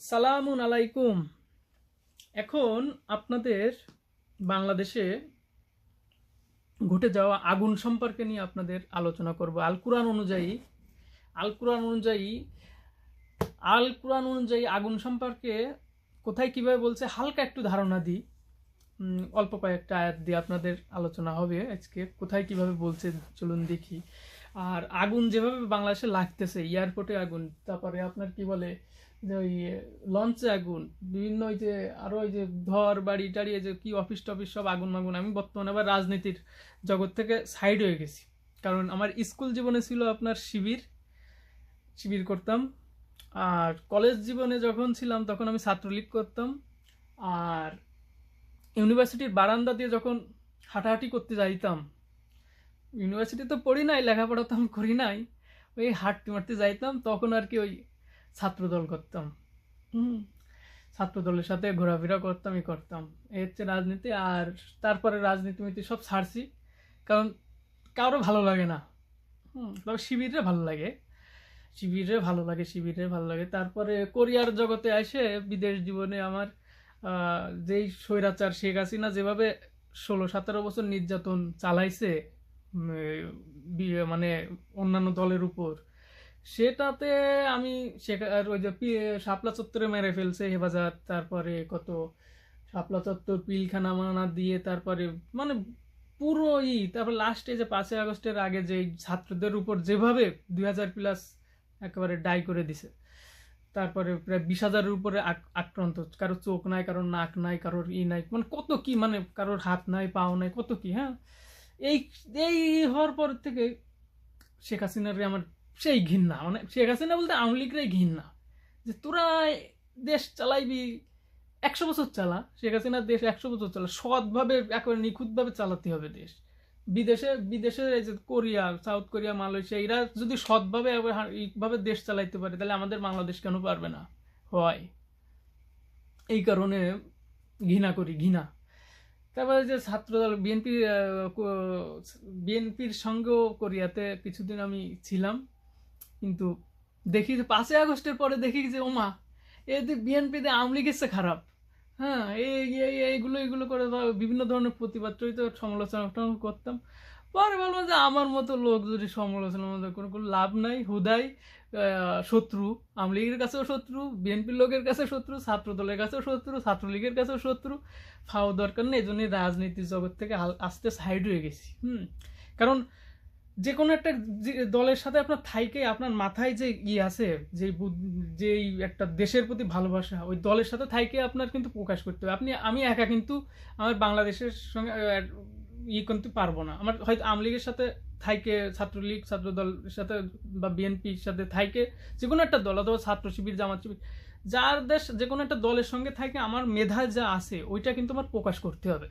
সালামুন আলাইকুম। এখন আপনাদের বাংলাদেশে ঘটে যাওয়া আগুন সম্পর্কে নিয়ে আপনাদের আলোচনা করব। আল কুরআন অনুযায়ী, আল কুরআন অনুযায়ী, আল কুরআন অনুযায়ী আগুন সম্পর্কে কোথায় কীভাবে বলছে, হালকা একটু ধারণা দিই। অল্প কয়েকটা আয়াত দিয়ে আপনাদের আলোচনা হবে আজকে, কোথায় কীভাবে বলছে, চলুন দেখি। আর আগুন যেভাবে বাংলাদেশে লাগতেছে এয়ারপোর্টে আগুন, তারপরে আপনার কি বলে যে ওই লঞ্চে আগুন, বিভিন্ন ওই যে আরও ওই যে ঘর, বাড়ি, টাড়ি যে কি অফিস টফিস সব আগুন মাগুন। আমি বর্তমানে আবার রাজনীতির জগৎ থেকে সাইড হয়ে গেছি। কারণ আমার স্কুল জীবনে ছিল আপনার শিবির শিবির করতাম। আর কলেজ জীবনে যখন ছিলাম তখন আমি ছাত্রলীগ করতাম। আর ইউনিভার্সিটির বারান্দা দিয়ে যখন হাঁটাহাঁটি করতে যাইতাম ইউনিভার্সিটি তো পড়ি নাই, লেখাপড়া তো আমি করি নাই, ওই হাঁটতে মারতে যাইতাম। তখন আর কি ওই ছাত্রদল করতাম। হুম। ছাত্রদলের সাথে ঘোরাফেরা করতাম ই করতাম। এই হচ্ছে রাজনীতি আর তারপরে রাজনীতি মিতি সব ছাড়ছি। কারণ কারও ভালো লাগে না। হুম। তবে শিবিরে ভালো লাগে। শিবিরে ভালো লাগে শিবিরে ভালো লাগে। তারপরে কোরিয়ার জগতে এসে বিদেশ জীবনে আমার যেই স্বৈরাচার শেখ হাসিনা যেভাবে ষোলো সতেরো বছর নির্যাতন চালাইছে মানে অন্যান্য দলের উপর সেটাতে আমি শেখা- আর ওই যে শাপলা চত্বরে মেরে ফেলছে হেফাজত, তারপরে কত শাপলা চত্বর পিলখানা মানা দিয়ে তারপরে মানে পুরো ই, তারপর লাস্টে যে পাঁচই আগস্টের আগে যে ছাত্রদের উপর যেভাবে দুই হাজার প্লাস একেবারে ডাই করে দিছে, তারপরে প্রায় বিশ হাজারের উপরে আক- আক্রান্ত, কারোর চোখ নাই, কারোর নাক নাই, কারোর ই নাই মানে কত কি মানে কারোর হাত নাই, পাও নাই, কত কি হ্যাঁ? এই এই হওয়ার পর থেকে শেখ হাসিনার আমার সেই ঘৃণা মানে শেখ হাসিনা বলতে আওয়ামী লীগরাই ঘৃণা। যে তোরা দেশ চালাইবি, একশো বছর চালা, শেখ হাসিনার দেশ একশো বছর চালা, সৎভাবে, একেবারে নিখুঁতভাবে চালাতে হবে দেশ। বিদেশে বিদেশে এই যে কোরিয়া, সাউথ কোরিয়া, মালয়েশিয়া, এরা যদি সৎভাবে এইভাবে দেশ চালাইতে পারে, তাহলে আমাদের বাংলাদেশ কেন পারবে না? হয়। এই কারণে ঘৃণা করি, ঘৃণা। তারপরে যে ছাত্রদল, বিএনপি বিএনপির সঙ্গেও কোরিয়াতে কিছুদিন আমি ছিলাম। কিন্তু দেখি যে পাঁচই আগস্টের পরে দেখি যে, ওমা এতে বিএনপিতে আওয়ামী লীগের খারাপ। হ্যাঁ এই এই এইগুলো এগুলো করে বিভিন্ন ধরনের প্রতিবাদ চরিত সমালোচনা করতাম। পরে বলব যে, আমার মতো লোক যদি সমালোচনার মধ্যে কোনো কোনো লাভ নাই, হুদাই শত্রু। আওয়ামী লীগের কাছেও শত্রু, বিএনপির লোকের কাছে শত্রু ছাত্র দলের কাছেও শত্রু, ছাত্রলীগের কাছেও শত্রু। ফাও দরকার নেই, এই জন্যই রাজনীতির জগৎ থেকে আস্তে সাইড হয়ে গেছি, হুম। কারণ যে কোনো একটা দলের সাথে আপনার থাইকে, আপনার মাথায় যে ই আছে, যে যেই একটা দেশের প্রতি ভালোবাসা, ওই দলের সাথে থাইকে আপনার কিন্তু প্রকাশ করতে হবে। আপনি, আমি একা কিন্তু আমার বাংলাদেশের সঙ্গে ই করতে পারব না। আমার হয়তো আওয়ামী লীগের সাথে থাইকে, ছাত্রলীগ ছাত্র দলের সাথে বা বিএনপির সাথে থাইকে যে কোনো একটা দল অথবা ছাত্র শিবির, জামাত শিবির, যার দেশ যে কোনো একটা দলের সঙ্গে থাকে আমার মেধা যা আছে, ওইটা কিন্তু আমার প্রকাশ করতে হবে।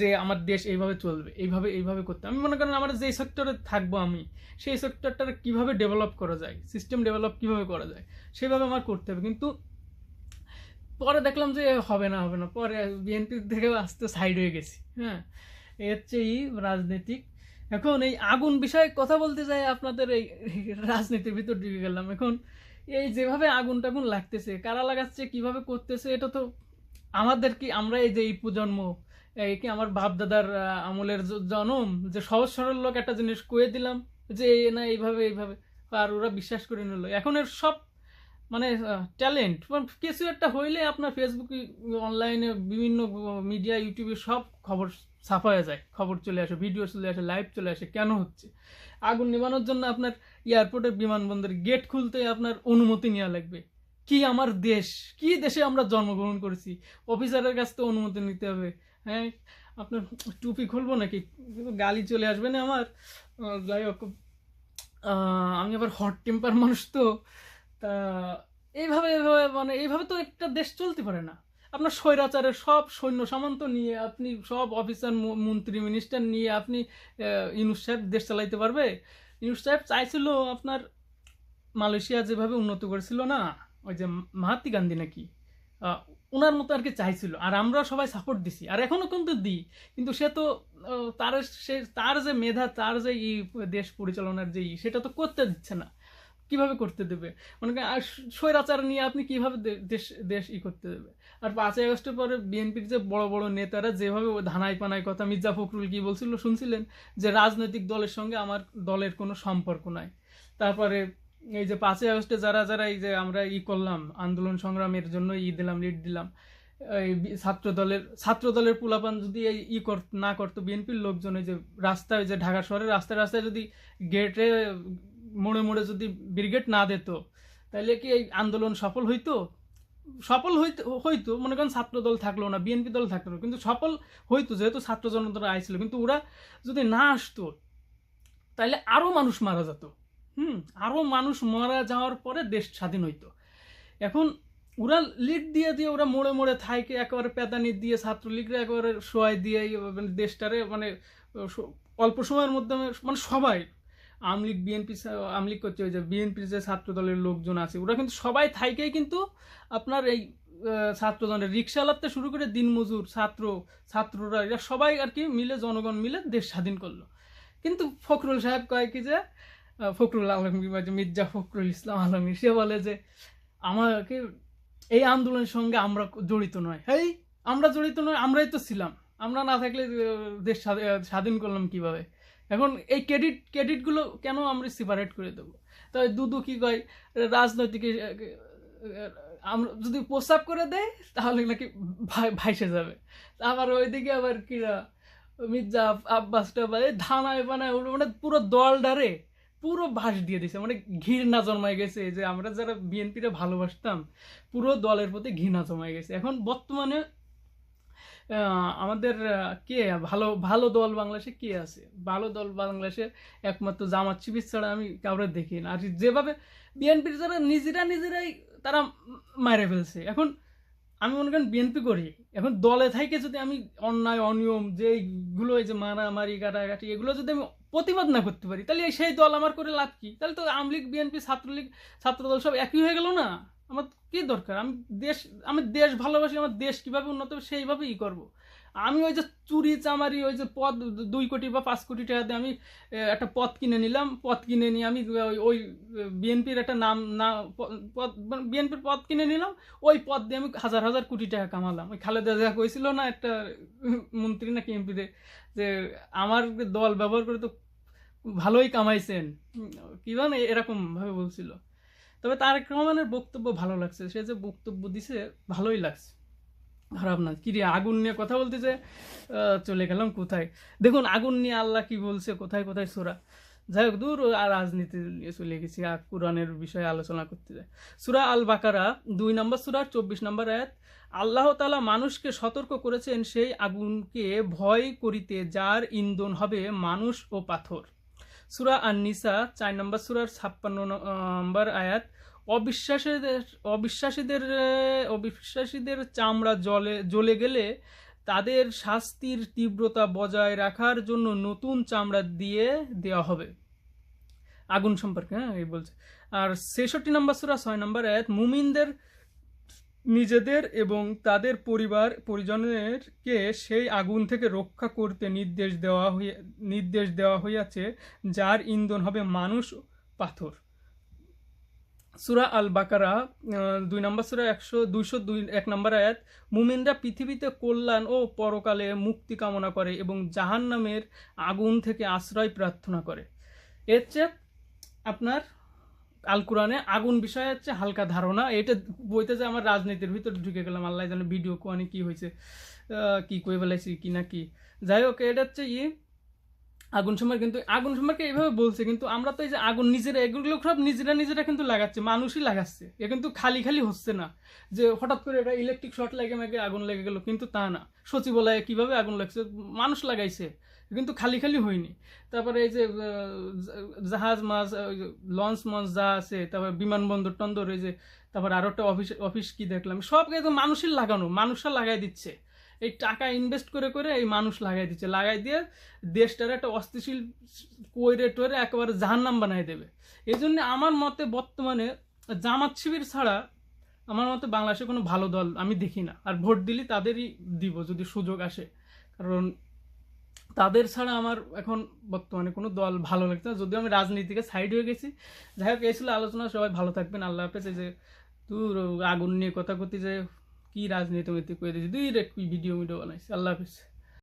যে আমার দেশ এইভাবে চলবে, এইভাবে এইভাবে করতে আমি মনে করেন আমার যেই সেক্টরে থাকব আমি, সেই সেক্টরটা কীভাবে ডেভেলপ করা যায় সিস্টেম ডেভেলপ কীভাবে করা যায়, সেভাবে আমার করতে হবে। কিন্তু পরে দেখলাম যে হবে না হবে না। পরে বিএনপি থেকে আস্তে সাইড হয়ে গেছি হ্যাঁ। এর এই রাজনীতিক। এখন এই আগুন বিষয়ে কথা বলতে চাই আপনাদের এই রাজনীতির ভিতর ঢুকে গেলাম। এখন এই যেভাবে আগুন টাগুন লাগতেছে, কারা লাগাচ্ছে, কীভাবে করতেছে, এটা তো আমাদের কি আমরা এই যে এই প্রজন্ম কি আমার বাপ দাদার আমলের জনম? যে সহজ সরল লোক একটা জিনিস কয়ে দিলাম, যে না এইভাবে এইভাবে। আর ওরা বিশ্বাস করে নিল। এখন এর সব মানে ট্যালেন্ট কিছু একটা হইলে আপনার ফেসবুকে অনলাইনে বিভিন্ন মিডিয়া ইউটিউবে সব খবর ছাপা হয়ে যায়। খবর চলে আসে ভিডিও চলে আসে লাইভ চলে আসে, কেন হচ্ছে? আগুন নেবানোর জন্য আপনার এয়ারপোর্টের বিমানবন্দর গেট খুলতে আপনার অনুমতি নেওয়া লাগবে। কি আমার দেশ? কি দেশে আমরা জন্মগ্রহণ করেছি? অফিসারের কাছ থেকে অনুমতি নিতে হবে। হ্যাঁ আপনার টুপি খুলবো নাকি? কিন্তু গালি চলে আসবে না আমার। যাই হোক আমি আবার হট টেম্পার মানুষ তো। তা এইভাবে এইভাবে মানে এইভাবে তো একটা দেশ চলতে পারে না। আপনার স্বৈরাচারের সব সৈন্য সামন্ত নিয়ে আপনি, সব অফিসার মন্ত্রী মিনিস্টার নিয়ে আপনি ইউনুস সাহেব দেশ চালাইতে পারবে? ইউনুস সাহেব চাইছিল আপনার মালয়েশিয়া যেভাবে উন্নত করেছিল না, ওই যে মাহাত্মা গান্ধী নাকি? ওনার মতো আর কি চাইছিল। আর আমরা সবাই সাপোর্ট দিছি। আর এখনও কিন্তু দিই। কিন্তু সে তো তার সে, তার যে মেধা, তার যে ই দেশ পরিচালনার যে ই, সেটা তো করতে দিচ্ছে না। কীভাবে করতে দেবে? মনে স্বৈরাচার নিয়ে আপনি কীভাবে দেশ দেশ ই করতে দেবে? আর পাঁচই আগস্টের পরে বিএনপির যে বড় বড় নেতারা যেভাবে ধানাই পানাই কথা, মির্জা ফখরুল কি বলছিল, শুনছিলেন? যে রাজনৈতিক দলের সঙ্গে আমার দলের কোনো সম্পর্ক নাই। তারপরে এই যে পাঁচই আগস্টে যারা যারা এই যে আমরা ই করলাম, আন্দোলন সংগ্রামের জন্য ই দিলাম লিড দিলাম, এই ছাত্র দলের ছাত্র দলের পুলাপান যদি এই ই না করতো, বিএনপির লোকজন এই যে রাস্তায়, যে ঢাকা শহরের রাস্তায় রাস্তায় যদি গেটে মোড়ে মোড়ে যদি ব্রিগেড না দিত, তাহলে কি এই আন্দোলন সফল হইতো? সফল হইতো হইতো, মনে করেন ছাত্র দল থাকল না, বিএনপি দল থাকল না, কিন্তু সফল হইতো, যেহেতু ছাত্র জনতারা আইছিল, কিন্তু ওরা যদি না আসতো, তাহলে আরও মানুষ মারা যেত। হুম আরও মানুষ মারা যাওয়ার পরে দেশ স্বাধীন হইতো। এখন ওরা লিড দিয়ে দিয়ে ওরা মোড়ে মোড়ে থাইকে একেবারে পেদানি দিয়ে ছাত্রলীগরা একেবারে সোয়াই দিয়ে মানে দেশটারে মানে অল্প সময়ের মধ্যে মানে সবাই আমলিগ বিএনপি আমলিগ করছে ওই যে বিএনপির যে ছাত্র দলের লোকজন আছে ওরা কিন্তু সবাই থাইকেই কিন্তু আপনার এই আহ, ছাত্র দলের রিক্সা চালাতে শুরু করে দিনমজুর ছাত্র ছাত্ররা এরা সবাই আর কি মিলে জনগণ মিলে দেশ স্বাধীন করল। কিন্তু ফখরুল সাহেব কয় কি যে ফখরুল আলমগীর বা মির্জা ফখরুল ইসলাম আলমগীর, সে বলে যে আমাকে এই আন্দোলনের সঙ্গে আমরা জড়িত নয়। হেই, আমরা জড়িত নয়, আমরাই তো ছিলাম। আমরা না থাকলে দেশ স্বাধীন করলাম কীভাবে? এখন এই ক্রেডিট ক্রেডিটগুলো কেন আমরা সেপারেট করে দেবো? তবে দুদু কি কয়, রাজনৈতিক আমরা যদি প্রস্তাব করে দেয়, তাহলে নাকি ভাই- ভাইসে যাবে। আবার ওইদিকে আবার কিরা মির্জা আব্বাস টাব্বাস এই ধানায় বানায় মানে পুরো দলডারে পুরো ভাস দিয়ে দিছে। মানে ঘৃণা জন্মায় গেছে যে আমরা যারা বিএনপিটা ভালোবাসতাম, পুরো দলের প্রতি ঘৃণা জমায় গেছে। এখন বর্তমানে আমাদের কে? ভালো ভালো দল বাংলাদেশে কে আছে? ভালো দল বাংলাদেশে একমাত্র জামাত শিবির ছাড়া আমি কাউরে দেখি না। আর যেভাবে বিএনপির যারা নিজেরা নিজেরাই তারা মারে ফেলছে। এখন আমি মনে করেন বিএনপি করি। এখন দলে থেকে যদি আমি অন্যায়, অনিয়ম যে এইগুলো এই যে মারামারি, কাটাকাটি, এগুলো যদি আমি প্রতিবাদ না করতে পারি। তাহলে সেই দল আমার করে লাভ কি? তাহলে তো আমলিগ বিএনপি, ছাত্রলীগ, ছাত্রদল সব একই হয়ে গেল না? আমার কি দরকার? আমি দেশ আমি দেশ ভালোবাসি, আমার দেশ কীভাবে উন্নত হবে সেইভাবেই করব। আমি ওই যে চুরি চামারি, ওই যে পদ দুই কোটি বা পাঁচ কোটি টাকা দিয়ে আমি একটা পথ কিনে নিলাম। পথ কিনে নিয়ে আমি ওই- বিএনপির একটা নাম, না, পদ বিএনপির পথ কিনে নিলাম। ওই পদ দিয়ে আমি হাজার হাজার কোটি টাকা কামালাম। ওই খালেদা জিয়া কইছিল না একটা মন্ত্রী নাকি এমপিতে যে আমার দল ব্যবহার করে তো ভালোই কামাইছেন। কি জানে এরকম বলছিল। তবে তারেক রহমানের বক্তব্য ভালো লাগছে। সে যে বক্তব্য দিছে, ভালোই লাগছে। খারাপ না। কি রে, আগুন নিয়ে কথা বলতেছে? চলে গেলাম কোথায়? দেখুন, আগুন নিয়ে আল্লাহ কি বলছে, কোথায় কোথায় সোরা? যাই হোক, দূর আর রাজনীতি নিয়ে চলে গেছি, আর কোরআনের বিষয়ে আলোচনা করতে যায় সুরা আল বাকারা দুই নম্বর সুরার চব্বিশ নম্বর আয়াত, আল্লাহ তালা মানুষকে সতর্ক করেছেন সেই আগুনকে ভয় করিতে, যার ইন্ধন হবে মানুষ ও পাথর। সুরা আর নিসা চার নম্বর সুরার ছাপ্পান্ন নম্বর আয়াত, অবিশ্বাসীদের অবিশ্বাসীদের অবিশ্বাসীদের চামড়া জলে জ্বলে গেলে তাদের শাস্তির তীব্রতা বজায় রাখার জন্য নতুন চামড়া দিয়ে দেওয়া হবে। আগুন সম্পর্কে হ্যাঁ এই বলছে। আর ছেষট্টি নম্বর সুরা ছয় নম্বর আয়াত, মুমিনদের নিজেদের এবং তাদের পরিবার পরিজনেরকে সেই আগুন থেকে রক্ষা করতে নির্দেশ দেওয়া হইয়া নির্দেশ দেওয়া হইয়াছে, যার ইন্ধন হবে মানুষ পাথর। সুরা আল বাকারা দুই নম্বর সুরা একশো দুইশো দুই, এক নম্বর আয়াত, মুমিনরা পৃথিবীতে কল্যাণ ও পরকালে মুক্তি কামনা করে এবং জাহান্নামের আগুন থেকে আশ্রয় প্রার্থনা করে। এর চেয়ে আপনার আল কোরআনে আগুন বিষয়ে হচ্ছে হালকা ধারণা। এটা বইতে যে আমার রাজনীতির ভিতরে ঢুকে গেলাম, আল্লাহ জানে ভিডিও কোয়ানে কি হয়েছে কি কই বেলাইছি কি না কি। যাই হোক, এটা হচ্ছে ই, আগুন সম্পর্কে কিন্তু, আগুন সম্পর্কে এইভাবে বলছে, কিন্তু আমরা তো এই যে আগুন নিজেরা, এগুলো সব নিজেরা নিজেরা কিন্তু লাগাচ্ছে, মানুষই লাগাচ্ছে। এ কিন্তু খালি খালি হচ্ছে না, যে হঠাৎ করে এটা ইলেকট্রিক শর্ট লেগে মেগে আগুন লেগে গেল, কিন্তু তা না। সচিবালয়ে কীভাবে আগুন লাগছে, মানুষ লাগাইছে। কিন্তু খালি খালি হয়নি। তারপরে এই যে জাহাজ মাছ লঞ্চ মঞ্চ যা আছে, তারপরে বিমানবন্দর টন্দর, এই যে, তারপর আরও একটা অফিস অফিস কি দেখলাম সব কিন্তু মানুষের লাগানো, মানুষরা লাগাই দিচ্ছে। এই টাকা ইনভেস্ট করে করে এই মানুষ লাগাই দিচ্ছে। লাগাই দিয়ে দেশটার একটা অস্থিতিশীল কইরে টরে একেবারে জাহান্নাম বানাই দেবে। এই জন্য আমার মতে বর্তমানে জামাত শিবির ছাড়া আমার মতে বাংলাদেশে কোনো ভালো দল আমি দেখি না। আর ভোট দিলে তাদেরই দিব যদি সুযোগ আসে। কারণ তাদের ছাড়া আমার এখন বর্তমানে কোনো দল ভালো লাগছে না। যদিও আমি রাজনীতিকে সাইড হয়ে গেছি। যাই হোক ছিল আলোচনা। সবাই ভালো থাকবেন। আল্লাহ হাফেজ। যে তুই আগুন নিয়ে কথা করতে যে কী রাজনীতি করে দিয়েছি দুই ভিডিও মিডিও বানাইছি। আল্লাহ হাফেজ।